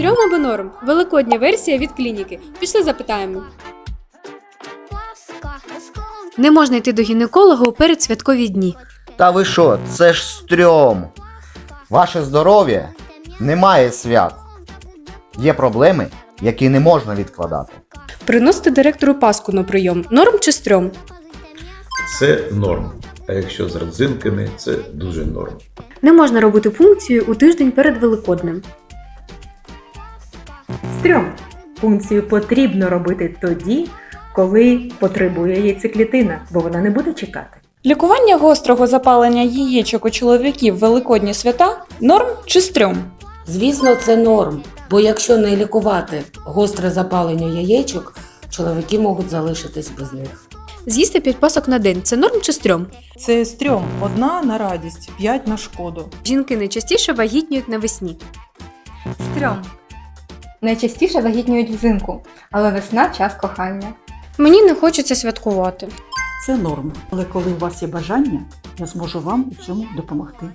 Стрьом або норм. Великодня версія від клініки. Пішли запитаємо. Не можна йти до гінеколога у передсвяткові дні. Та ви що, це ж стрьом. Ваше здоров'я не має свят. Є проблеми, які не можна відкладати. Приносити директору паску на прийом. Норм чи стрьом? Це норм. А якщо з родзинками, це дуже норм. Не можна робити пункцію у тиждень перед Великоднем. Стрьом. Пункцію потрібно робити тоді, коли потребує яйцеклітина, бо вона не буде чекати. Лікування гострого запалення яєчок у чоловіків великодні свята норм чи стрьом? Звісно, це норм, бо якщо не лікувати гостре запалення яєчок, чоловіки можуть залишитись без них. З'їсти 5 пасок на день це норм чи стрьом? Це стрьом. Одна на радість, п'ять на шкоду. Жінки найчастіше вагітнюють навесні. Стрьом. Найчастіше вагітнюють взимку, але весна час кохання. Мені не хочеться святкувати. Це норм. Але коли у вас є бажання, я зможу вам у цьому допомогти.